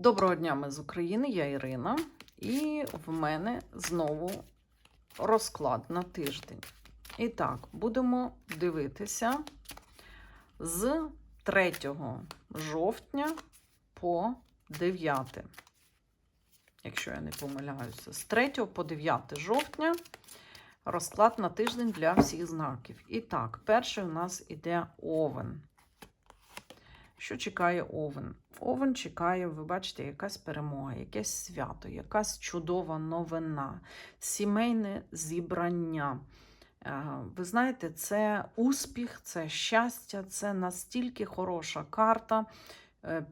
Доброго дня, ми з України, я Ірина, і в мене знову розклад на тиждень. І так, будемо дивитися з 3 жовтня по 9. Якщо я не помиляюся, з 3 по 9 жовтня розклад на тиждень для всіх знаків. І так, перший у нас іде овен. Що чекає Овен? Овен чекає, ви бачите, якась перемога, якесь свято, якась чудова новина, сімейне зібрання. Е, Ви знаєте, це успіх, це щастя, це настільки хороша карта,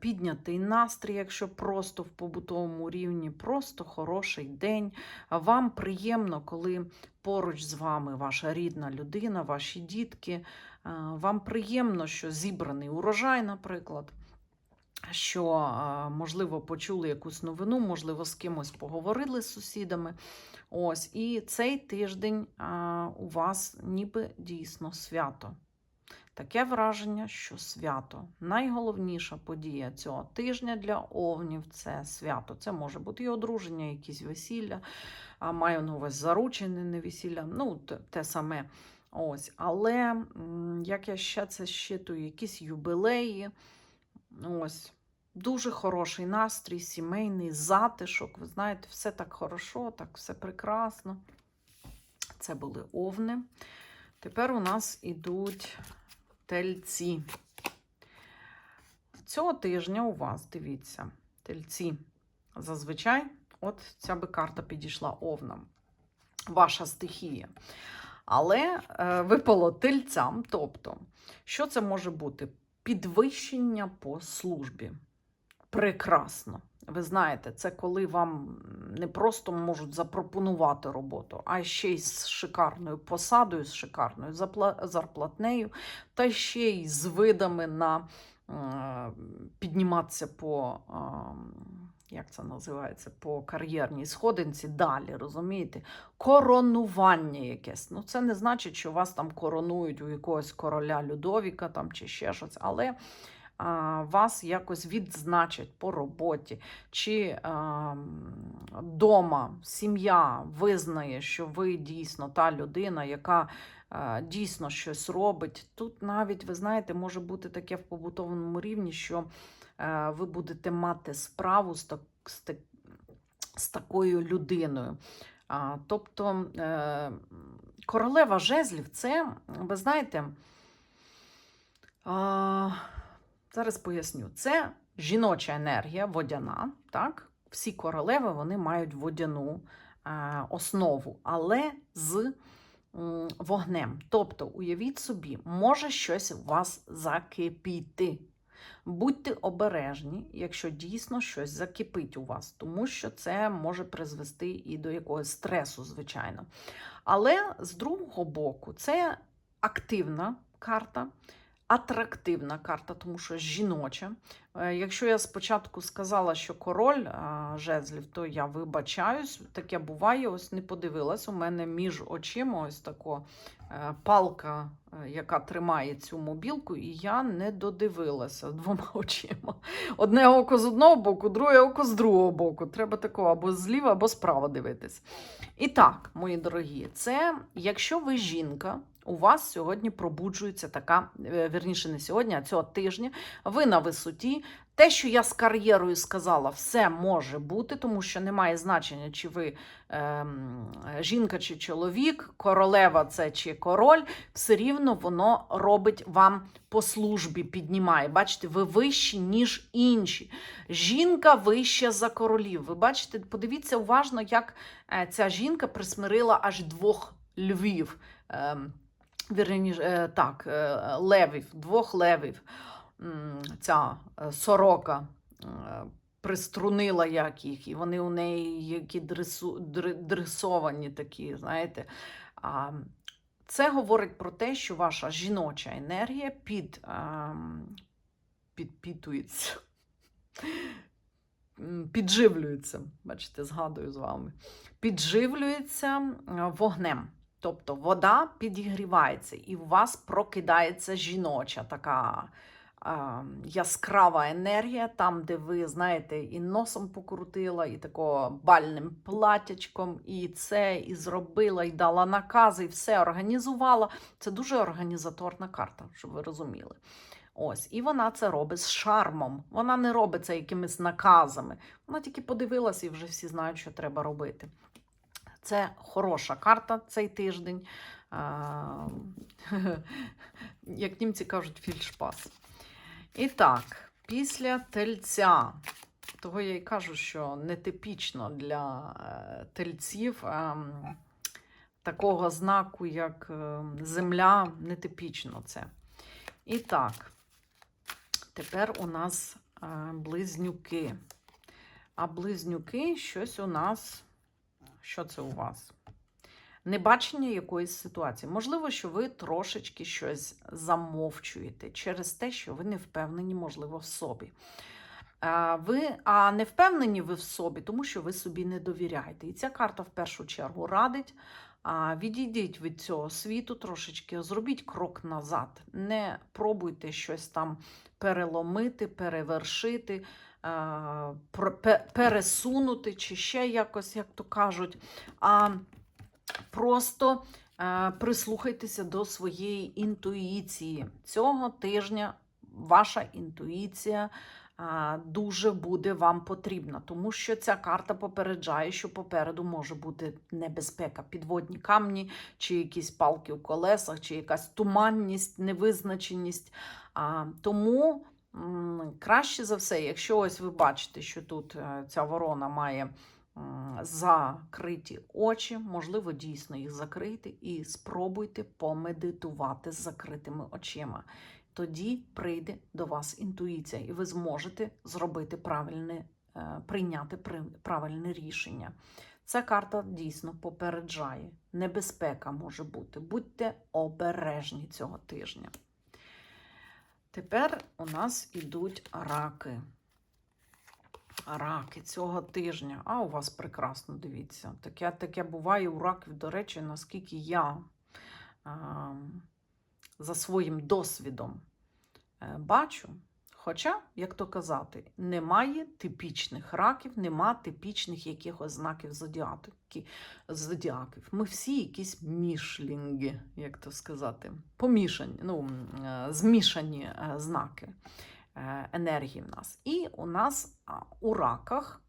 піднятий настрій, якщо просто в побутовому рівні, просто хороший день. Вам приємно, коли поруч з вами ваша рідна людина, ваші дітки. Е, Вам приємно, що зібраний урожай, наприклад, що, е, можливо, почули якусь новину, можливо, з кимось поговорили з сусідами. Ось, і цей тиждень е, у вас ніби дійсно свято. Таке враження, що свято. Найголовніша подія цього тижня для овнів це свято. Це може бути і одруження, якісь весілля, а маю на увазі заручене не весілля, ну, те, те саме. Ось, але як я ще це щитую, якісь юбилеї. Ось. Дуже хороший настрій, сімейний затишок. Ви знаєте, все так хорошо, так все прекрасно. Це були овни. Тепер у нас ідуть тельці. Цього тижня у вас, дивіться, тельці. Зазвичай, от ця би карта підійшла овнам. Ваша стихія. Але е, випало тельцям. Тобто, що це може бути? Підвищення по службі. Прекрасно. Ви знаєте, це коли вам не просто можуть запропонувати роботу, а ще й з шикарною посадою, з шикарною зарплатнею, та ще й з видами на е, підніматися по, е, як це називається, по кар'єрній сходинці далі, розумієте? Коронування якесь. Ну, це не значить, що вас там коронують у якогось короля Людовіка там, чи ще щось, але вас якось відзначать по роботі, чи а, дома сім'я визнає, що ви дійсно та людина, яка а, дійсно щось робить. Тут навіть, ви знаєте, може бути таке в побутовому рівні, що е, ви будете мати справу з, так, з, так, з такою людиною. Тобто е, королева жезлів це, ви знаєте, зараз поясню, це жіноча енергія, водяна. Так? Всі королеви вони мають водяну е, основу, але з вогнем. Тобто, уявіть собі, може щось у вас закипіти. Будьте обережні, якщо дійсно щось закипить у вас, тому що це може призвести і до якогось стресу, звичайно. Але з другого боку, це активна карта, атрактивна карта, тому що жіноча. Е, Якщо я спочатку сказала, що король жезлів, то я вибачаюсь, таке буває, ось не подивилась. У мене між очима ось тако е, палка, е, яка тримає цю мобілку, і я не додивилася двома очима. Одне око з одного боку, друге око з другого боку. Треба такого або зліва, або справа дивитись. І так, мої дорогі, це якщо ви жінка, у вас сьогодні пробуджується така, е, вірніше, не сьогодні, а цього тижня, ви на висоті. Те, що я з кар'єрою сказала, все може бути, тому що немає значення, чи ви ем, жінка чи чоловік, королева це чи король, все рівно воно робить вам по службі, піднімає. Бачите, ви вищі, ніж інші. Жінка вища за королів. Ви бачите, подивіться уважно, як е, ця жінка присмирила аж двох львів. Ем, Вірніше, е, так, е, левів, двох левів. Ця е, сорока приструнила як їх, і вони у неї які дресу, др- дресовані такі, знаєте. А, Це говорить про те, що ваша жіноча енергія під, підпітується, підживлюється. Бачите, згадую з вами. Підживлюється вогнем. Тобто вода підігрівається, і у вас прокидається жіноча така а, яскрава енергія, там, де ви, знаєте, і носом покрутила, і такого бальним платячком, і це, і зробила, і дала накази, і все організувала. Це дуже організаторна карта, щоб ви розуміли. Ось, і вона це робить з шармом. Вона не робить це якимись наказами. Вона тільки подивилась і вже всі знають, що треба робити. Це хороша карта цей тиждень. Як німці кажуть, фільшпас. І так, після тельця, того я й кажу, що нетипічно для е, тельців ем, такого знаку, як е, земля, нетипічно це. І так, тепер у нас е, близнюки. А близнюки щось у нас. Що це у вас? Небачення якоїсь ситуації. Можливо, що ви трошечки щось замовчуєте через те, що ви не впевнені, можливо, в собі. А ви, а не впевнені ви в собі, тому що ви собі не довіряєте. І ця карта в першу чергу радить. Відійдіть від цього світу трошечки, зробіть крок назад. Не пробуйте щось там переломити, перевершити, пе- пересунути чи ще якось, як то кажуть. А просто е, прислухайтеся до своєї інтуїції. Цього тижня ваша інтуїція е, дуже буде вам потрібна, тому що ця карта попереджає, що попереду може бути небезпека, підводні камні, чи якісь палки у колесах, чи якась туманність, невизначеність. Тому краще за все, якщо ось ви бачите, що тут е, ця ворона має закриті очі, можливо, дійсно їх закрити, і спробуйте помедитувати з закритими очима. Тоді прийде до вас інтуїція, і ви зможете зробити правильне, е, прийняти правильне рішення. Ця карта дійсно попереджає. Небезпека може бути. Будьте обережні цього тижня. Тепер у нас ідуть раки. Раки цього тижня. А у вас прекрасно, дивіться. Таке, таке буває у раків, до речі, наскільки я а, за своїм досвідом е, бачу. Хоча, як то казати, немає типічних раків, нема типічних якихось знаків зодіаків. Ми всі якісь мішлінги, як то сказати, помішані, ну, е, змішані е, знаки енергії в нас. І у нас у раках,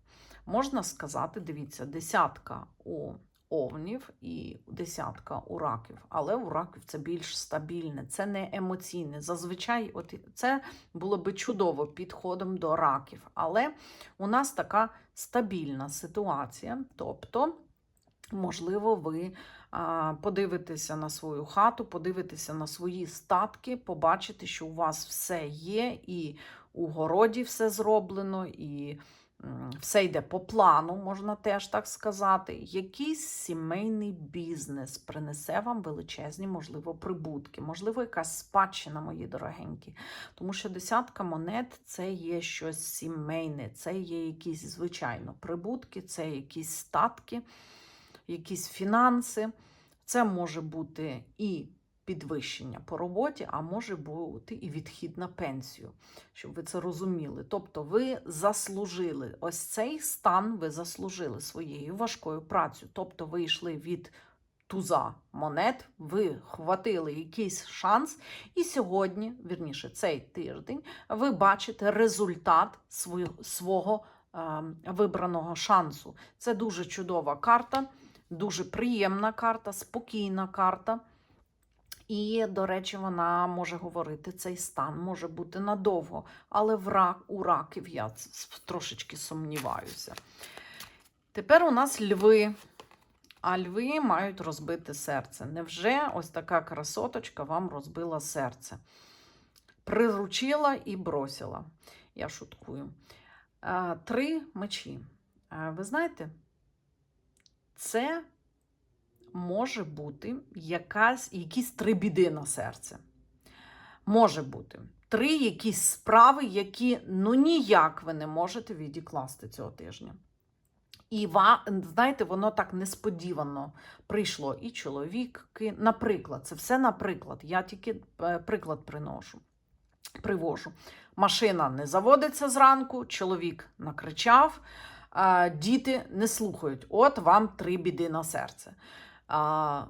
можна сказати, дивіться, десятка у овнів і десятка у раків. Але у раків це більш стабільне, це не емоційне. Зазвичай, от це було би чудово підходом до раків. Але у нас така стабільна ситуація. Тобто, можливо, ви подивитеся на свою хату, подивитеся на свої статки, побачите, що у вас все є, і у городі все зроблено, і все йде по плану, можна теж так сказати. Якийсь сімейний бізнес принесе вам величезні, можливо, прибутки, можливо, якась спадщина, мої дорогенькі. Тому що десятка монет це є щось сімейне, це є якісь, звичайно, прибутки, це якісь статки, якісь фінанси. Це може бути і підвищення по роботі, а може бути і відхід на пенсію, щоб ви це розуміли. Тобто ви заслужили ось цей стан, ви заслужили своєю важкою працею. Тобто ви йшли від туза монет, ви хватили якийсь шанс, і сьогодні, вірніше, цей тиждень, ви бачите результат свого, е, вибраного шансу. Це дуже чудова карта. Дуже приємна карта, спокійна карта. І, до речі, вона може говорити, цей стан може бути надовго, але в рак, у раків я трошечки сумніваюся. Тепер у нас льви. А льви мають розбити серце. Невже ось така красоточка вам розбила серце? Приручила і бросила. Я шуткую. Три мечі. Ви знаєте, це може бути якась, якісь три біди на серце. Може бути. Три якісь справи, які ну ніяк ви не можете відікласти цього тижня. І знаєте, воно так несподівано прийшло. І чоловіки, наприклад, це все наприклад. Я тільки е, приклад приношу. привожу. Машина не заводиться зранку, чоловік накричав, діти не слухають. От вам три біди на серце. А,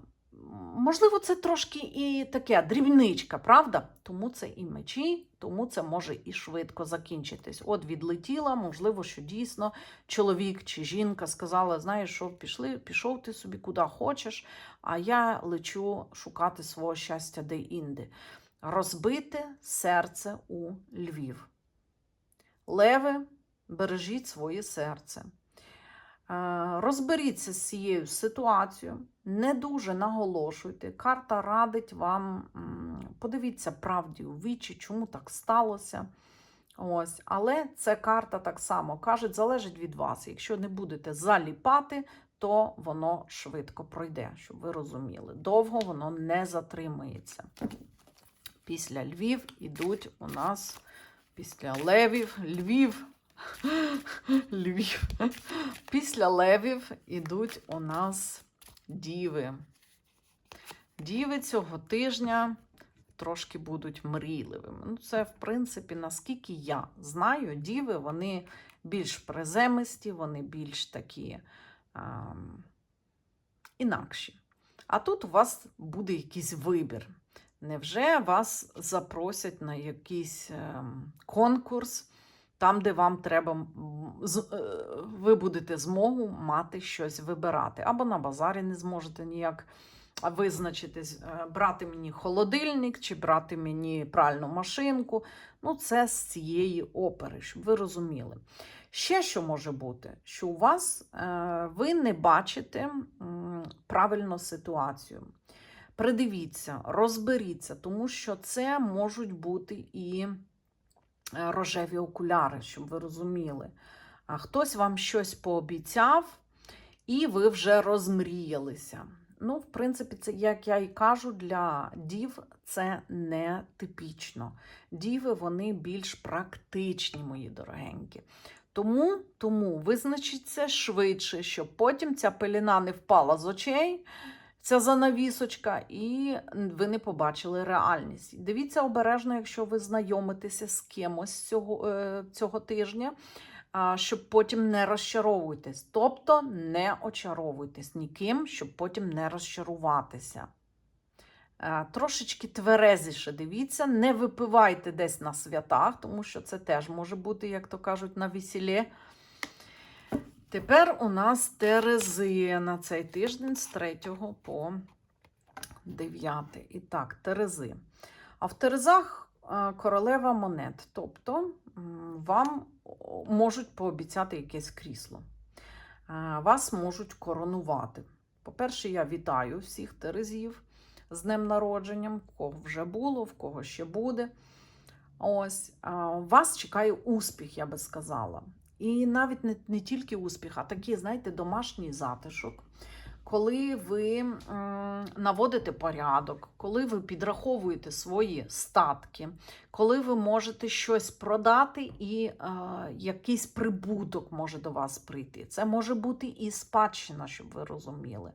можливо, це трошки і таке дрібничка, правда? Тому це і мечі, тому це може і швидко закінчитись. От відлетіла, можливо, що дійсно чоловік чи жінка сказала: знаєш, що пішли, пішов ти собі куди хочеш, а я лечу шукати свого щастя де-інде. Розбите серце у Львів. Леви, бережіть своє серце. Е, Розберіться з цією ситуацією, не дуже наголошуйте. Карта радить вам, подивіться правді у вічі, чому так сталося. Ось. Але ця карта так само каже, залежить від вас. Якщо не будете заліпати, то воно швидко пройде, щоб ви розуміли. Довго воно не затримується. Після Львів ідуть у нас після левів, Львів. Львів. Після левів ідуть у нас діви. Діви цього тижня трошки будуть мрійливими. Ну, це, в принципі, наскільки я знаю, діви вони більш приземисті, вони більш такі ем, інакші. А тут у вас буде якийсь вибір. Невже вас запросять на якийсь ем, конкурс, там, де вам треба, е, ви будете змогу мати щось вибирати. Або на базарі не зможете ніяк визначитись, е, брати мені холодильник чи брати мені пральну машинку. Ну, це з цієї опери, щоб ви розуміли. Ще що може бути, що у вас е, ви не бачите правильно ситуацію. Придивіться, розберіться, тому що це можуть бути і рожеві окуляри, щоб ви розуміли. А Хтось вам щось пообіцяв, і ви вже розмріялися. Ну, в принципі, це, як я і кажу, для дів це не типічно. Діви вони більш практичні, мої дорогенькі. Тому, тому визначіться швидше, щоб потім ця пеліна не впала з очей, ця занавісочка, і ви не побачили реальність. Дивіться обережно, якщо ви знайомитеся з кимось цього, е, цього тижня, щоб потім не розчаровуйтесь. Тобто не очаровуйтесь ніким, щоб потім не розчаруватися. Е, Трошечки тверезіше дивіться, не випивайте десь на святах, тому що це теж може бути, як то кажуть, на весіллі. Тепер у нас Терези на цей тиждень з 3 по 9. І так, Терези. А в Терезах е, королева монет. Тобто вам можуть пообіцяти якесь крісло. Е, Вас можуть коронувати. По-перше, я вітаю всіх Терезів з днем народженням, в кого вже було, в кого ще буде. Ось, вас чекає успіх, я би сказала. І навіть не, не тільки успіх, а такий, знаєте, домашній затишок. Коли ви наводите порядок, коли ви підраховуєте свої статки, коли ви можете щось продати і е, якийсь прибуток може до вас прийти. Це може бути і спадщина, щоб ви розуміли.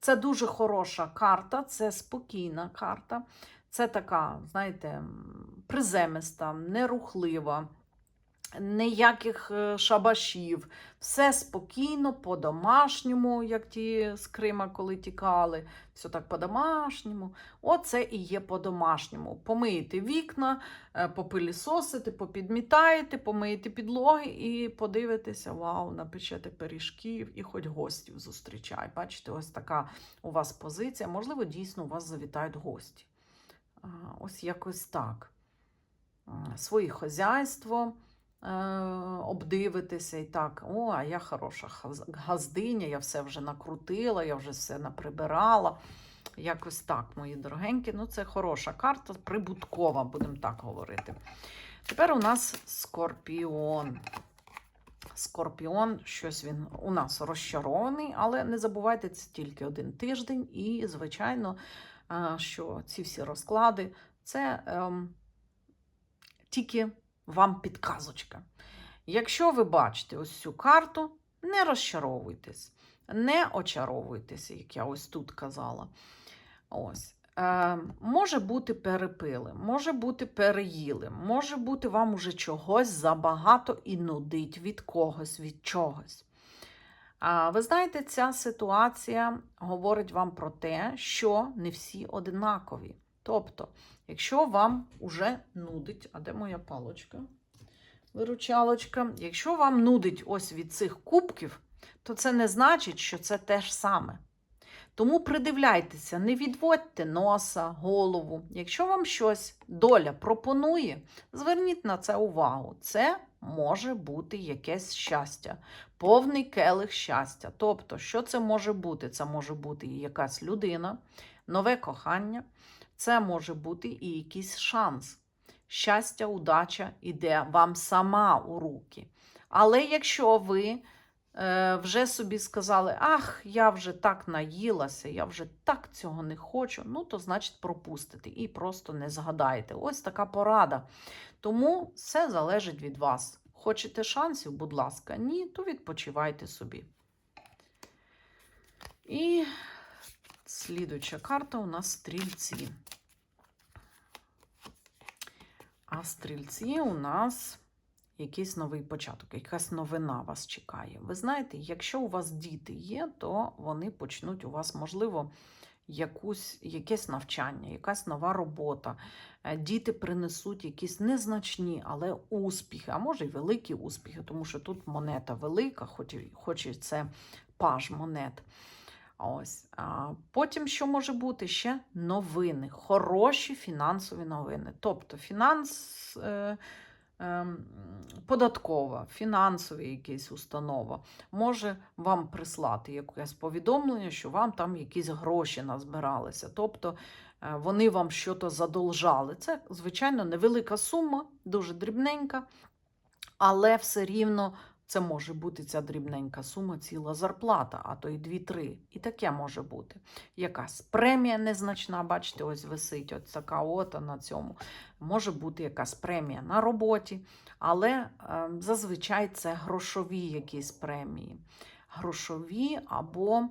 Це дуже хороша карта, це спокійна карта. Це така, знаєте, приземиста, нерухлива, ніяких е, шабашів. Все спокійно, по-домашньому, як ті з Крима, коли тікали. Все так по-домашньому. Оце і є по-домашньому. Помиєте вікна, е, попилісосите, попідмітаєте, помиєте підлоги і подивитеся, вау, напечете пиріжків і хоч гостів зустрічай. Бачите, ось така у вас позиція. Можливо, дійсно у вас завітають гості. Ось якось так. Своє хазяйство е, обдивитися і так. О, а я хороша газдиня, я все вже накрутила, я вже все наприбирала. Якось так, мої дорогенькі. Ну, це хороша карта, прибуткова, будемо так говорити. Тепер у нас скорпіон. Скорпіон, щось він у нас розчарований, але не забувайте, це тільки один тиждень, і, звичайно, е, що ці всі розклади це ем, тільки вам підказочка. Якщо ви бачите ось цю карту, не розчаровуйтесь, не очаровуйтеся, як я ось тут казала. Ось. Е, може бути перепили, може бути переїли, може бути вам уже чогось забагато і нудить від когось, від чогось. А ви знаєте, ця ситуація говорить вам про те, що не всі одинакові. Тобто, якщо вам уже нудить, а де моя палочка? Виручалочка. Якщо вам нудить ось від цих кубків, то це не значить, що це те ж саме. Тому придивляйтеся, не відводьте носа, голову. Якщо вам щось доля пропонує, зверніть на це увагу. Це може бути якесь щастя, повний келих щастя. Тобто, що це може бути? Це може бути і якась людина, нове кохання, це може бути і якийсь шанс. Щастя, удача іде вам сама у руки. Але якщо ви е, вже собі сказали, ах, я вже так наїлася, я вже так цього не хочу, ну то значить пропустите і просто не згадаєте. Ось така порада. Тому все залежить від вас. Хочете шансів, будь ласка, ні, то відпочивайте собі. І слідуюча карта у нас стрільці. А стрільці у нас якийсь новий початок, якась новина вас чекає. Ви знаєте, якщо у вас діти є, то вони почнуть у вас, можливо, якусь, якесь навчання, якась нова робота. Е, Діти принесуть якісь незначні, але успіхи, а може й великі успіхи, тому що тут монета велика, хоч і, хоч і це паж монет. Ось. А потім що може бути? Ще новини, хороші фінансові новини. Тобто фінанс, е, е, податкова, фінансові якісь установа може вам прислати якесь повідомлення, що вам там якісь гроші назбиралися. Тобто е, вони вам щось задолжали. Це, звичайно, невелика сума, дуже дрібненька, але все рівно це може бути ця дрібненька сума, ціла зарплата, а то й 2-3. І таке може бути. Якась премія незначна, бачите, ось висить от така ота на цьому. Може бути якась премія на роботі, але е, зазвичай це грошові якісь премії. Грошові або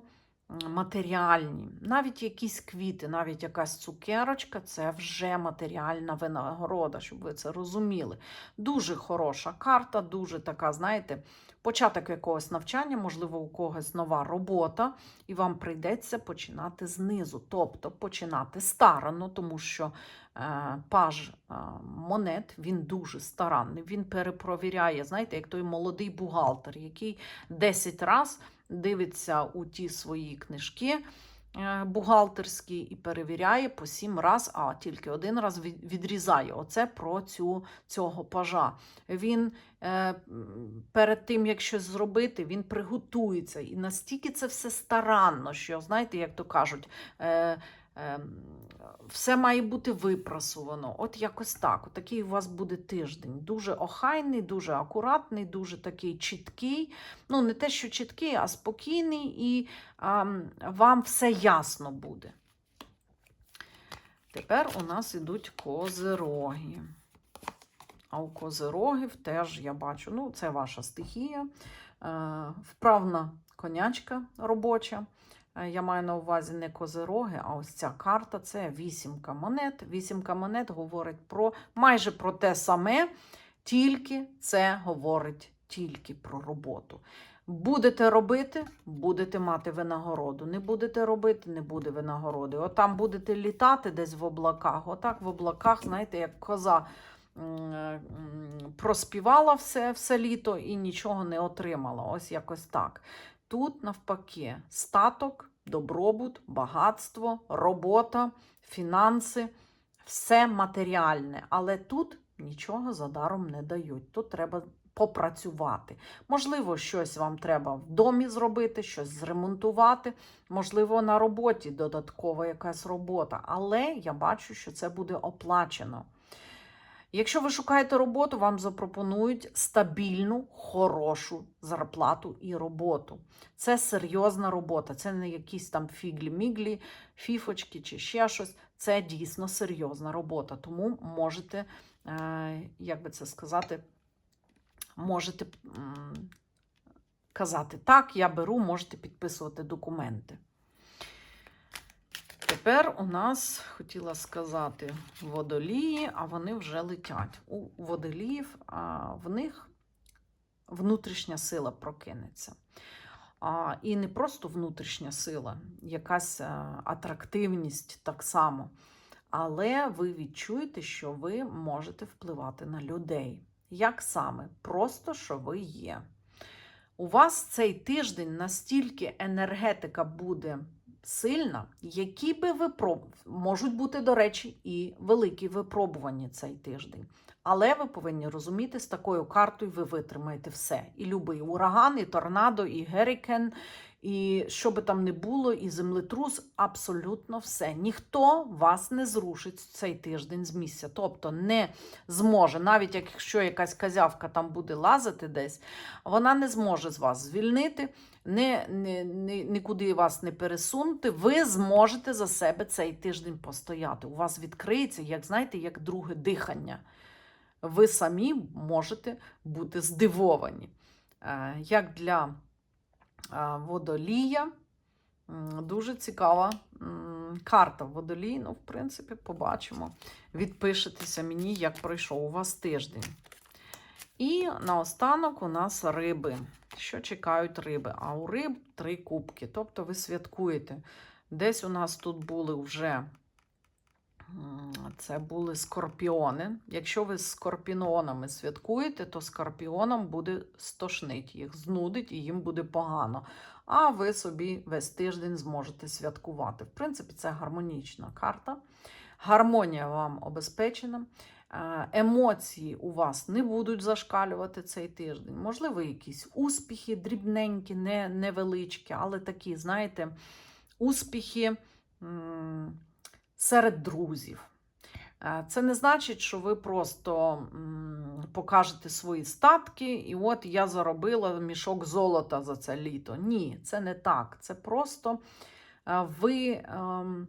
матеріальні. Навіть якісь квіти, навіть якась цукерочка це вже матеріальна винагорода, щоб ви це розуміли. Дуже хороша карта, дуже така, знаєте, початок якогось навчання, можливо, у когось нова робота, і вам прийдеться починати знизу, тобто починати старано, тому що е, паж е, монет він дуже старанний, він перепровіряє, знаєте, як той молодий бухгалтер, який 10 разів дивиться у ті свої книжки. е, Бухгалтерські і перевіряє по сім раз, а тільки один раз відрізає. Оце про цю, цього пажа. Він е, перед тим, як щось зробити, він приготується. І настільки це все старанно, що, знаєте, як то кажуть, е, все має бути випрасовано. От якось так. От такий у вас буде тиждень. Дуже охайний, дуже акуратний, дуже такий чіткий. Ну, не те, що чіткий, а спокійний, і а, вам все ясно буде. Тепер у нас ідуть козироги. А у козирогів теж я бачу, ну, це ваша стихія, е, вправна конячка робоча. Е, Я маю на увазі не козироги, а ось ця карта це вісімка монет. Вісімка монет говорить про майже про те саме, тільки це говорить тільки про роботу. Будете робити, будете мати винагороду. Не будете робити, не буде винагороди. Отам будете літати десь в облаках. Отак в облаках, знаєте, як коза м, проспівала все, все літо і нічого не отримала. Ось якось так. Тут, навпаки, статок, добробут, багатство, робота, фінанси, все матеріальне. Але тут нічого задаром не дають. Тут треба попрацювати. Можливо, щось вам треба в домі зробити, щось зремонтувати, можливо, на роботі додаткова якась робота. Але я бачу, що це буде оплачено. Якщо ви шукаєте роботу, вам запропонують стабільну, хорошу зарплату і роботу. Це серйозна робота, це не якісь там фіглі-міглі, фіфочки чи ще щось. Це дійсно серйозна робота. Тому можете, е, як би це сказати, можете казати так, я беру, можете підписувати документи. Тепер у нас хотіла сказати водолії, а вони вже летять. У водоліїв а, в них внутрішня сила прокинеться. А, і не просто внутрішня сила, якась а, атрактивність так само. Але ви відчуєте, що ви можете впливати на людей. Як саме? Просто що ви є. У вас цей тиждень настільки енергетика буде сильна, які би випроб... можуть бути, до речі, і великі випробування цей тиждень. Але ви повинні розуміти, з такою картою ви витримаєте все. І любий ураган, і торнадо, і герікен, і що би там не було, і землетрус, абсолютно все. Ніхто вас не зрушить цей тиждень з місця. Тобто не зможе, навіть якщо якась казявка там буде лазити десь, вона не зможе з вас звільнити, не, не, не, нікуди вас не пересунути. Ви зможете за себе цей тиждень постояти. У вас відкриється, як знаєте, як друге дихання. Ви самі можете бути здивовані. Е, Як для водолія, дуже цікава карта водолій. Ну, в принципі, побачимо. Відпишетеся мені, як пройшов у вас тиждень. І наостанок у нас риби. Що чекають риби? А у риб три кубки. Тобто ви святкуєте. Десь у нас тут були вже це були скорпіони. Якщо ви з скорпіонами святкуєте, то скорпіонам буде стошнить їх, знудить і їм буде погано. А ви собі весь тиждень зможете святкувати. В принципі, це гармонічна карта. Гармонія вам обезпечена. Е, Емоції у вас не будуть зашкалювати цей тиждень. Можливо, якісь успіхи дрібненькі, не, невеличкі, але такі, знаєте, успіхи серед друзів. Е, Це не значить, що ви просто покажете свої статки, і от я заробила мішок золота за це літо. Ні, це не так. Це просто е, ви ем,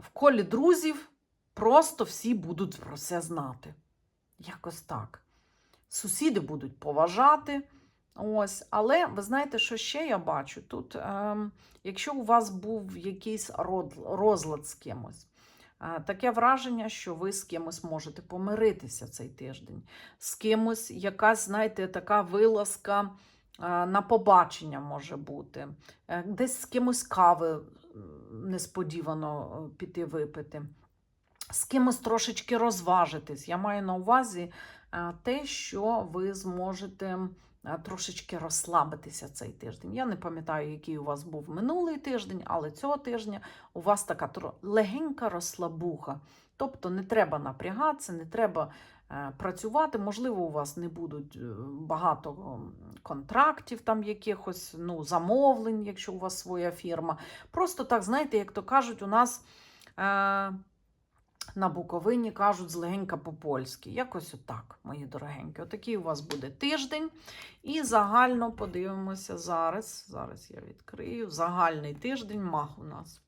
в колі друзів просто всі будуть про це знати. Якось так. Сусіди будуть поважати. Ось, але ви знаєте, що ще я бачу? Тут, ем, якщо у вас був якийсь розлад з кимось, е, таке враження, що ви з кимось можете помиритися цей тиждень. З кимось якась, знаєте, така вилазка е, на побачення може бути. Е, Десь з кимось кави несподівано е, піти випити. З кимось трошечки розважитись. Я маю на увазі е, те, що ви зможете е, трошечки розслабитися цей тиждень. Я не пам'ятаю, який у вас був минулий тиждень, але цього тижня у вас така легенька розслабуха. Тобто не треба напрягатися, не треба е, працювати. Можливо, у вас не будуть е, багато контрактів, там якихось ну, замовлень, якщо у вас своя фірма. Просто так, знаєте, як то кажуть, у нас. На Буковині кажуть злегенька по-польськи. Якось отак, мої дорогенькі. Отакий у вас буде тиждень. І загально подивимося зараз. Зараз я відкрию. Загальний тиждень мах у нас.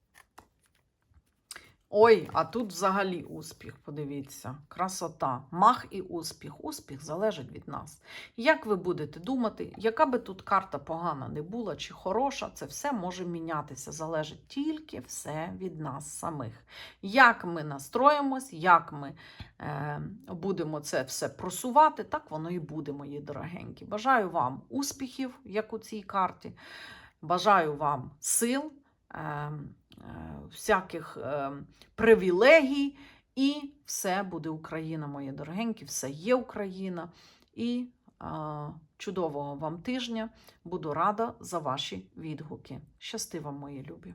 Ой, а тут взагалі успіх, подивіться. Красота. Мах і успіх. Успіх залежить від нас. Як ви будете думати, яка би тут карта погана не була чи хороша, це все може мінятися. Залежить тільки все від нас самих. Як ми настроїмось, як ми е, будемо це все просувати, так воно і буде, мої дорогенькі. Бажаю вам успіхів, як у цій карті. Бажаю вам сил, е, всяких е, привілегій, і все буде Україна, мої дорогенькі, все є Україна. І е, чудового вам тижня. Буду рада за ваші відгуки. Щасти вам, мої любі!